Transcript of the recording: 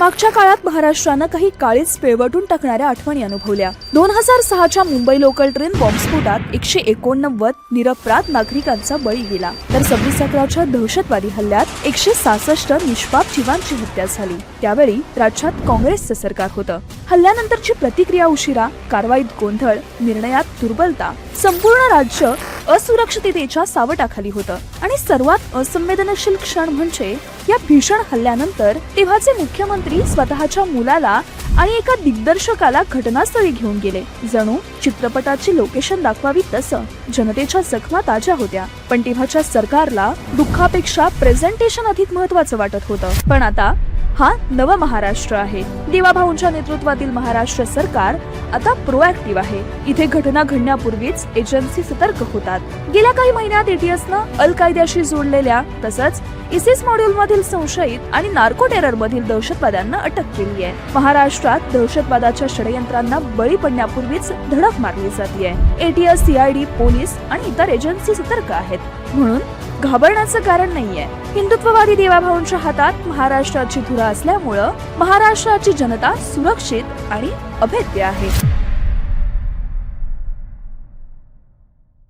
मागच्या काळात महाराष्ट्रानं काही काळीच पिळवटून टाकणाऱ्या आठवणी अनुभवल्या. दोन हजार सहाच्या मुंबई लोकल ट्रेन बॉम्बस्फोटात एकशे एकोणनव्वद निरपराध नागरिकांचा बळी गेला. तर सव्वीस अकराच्या दहशतवादी हल्ल्यात एकशे सहासष्ट निष्पाप जीवांची हत्या झाली. त्यावेळी राज्यात काँग्रेसचं सरकार होतं. हल्ल्यानंतरची प्रतिक्रिया उशिरा कारवाईत गोंधळ निर्णयात दुर्बलता. संपूर्ण राज्य असुरक्षिततेच्या सावटाखाली होतं. आणि सर्वात असंवेदनशील क्षण म्हणजे या भीषण हल्ल्यानंतर तेव्हाचे मुख्यमंत्री स्वतःच्या मुलाला आणि एका दिग्दर्शकाला घटनास्थळी घेऊन गेले. जणू चित्रपटाची लोकेशन दाखवावी तसं. जनतेच्या जखमा ताज्या होत्या. पण तेव्हाच्या सरकारला दुःखापेक्षा प्रेझेंटेशन अधिक महत्वाचं वाटत होतं. पण आता हा नव महाराष्ट्र आहे. देवाभाऊंच्या नेतृत्वातील महाराष्ट्र सरकार आता प्रोएक्टिव्ह आहे. इथे घटना घडण्यापूर्वीच एजन्सी सतर्क होतात. गेल्या काही महिन्यात एटीएसनं अल कायद्याशी जोडलेल्या तसंच इसिस मॉड्यूल मधील संशयित आणि नार्को टेरर मधील दहशतवाद्यांना अटक केली आहे. महाराष्ट्रात दहशतवादाच्या षडयंत्रांना बळी पडण्यापूर्वीच धडक मारली जाते. एटीएस सीआयडी पोलीस आणि इतर एजन्सी सतर्क आहेत. म्हणून घाबरण्याचं कारण नाहीये. हिंदुत्ववादी देवाभाऊंच्या हातात महाराष्ट्राची धुरा असल्यामुळं महाराष्ट्राची जनता सुरक्षित आणि अभेद्य आहे.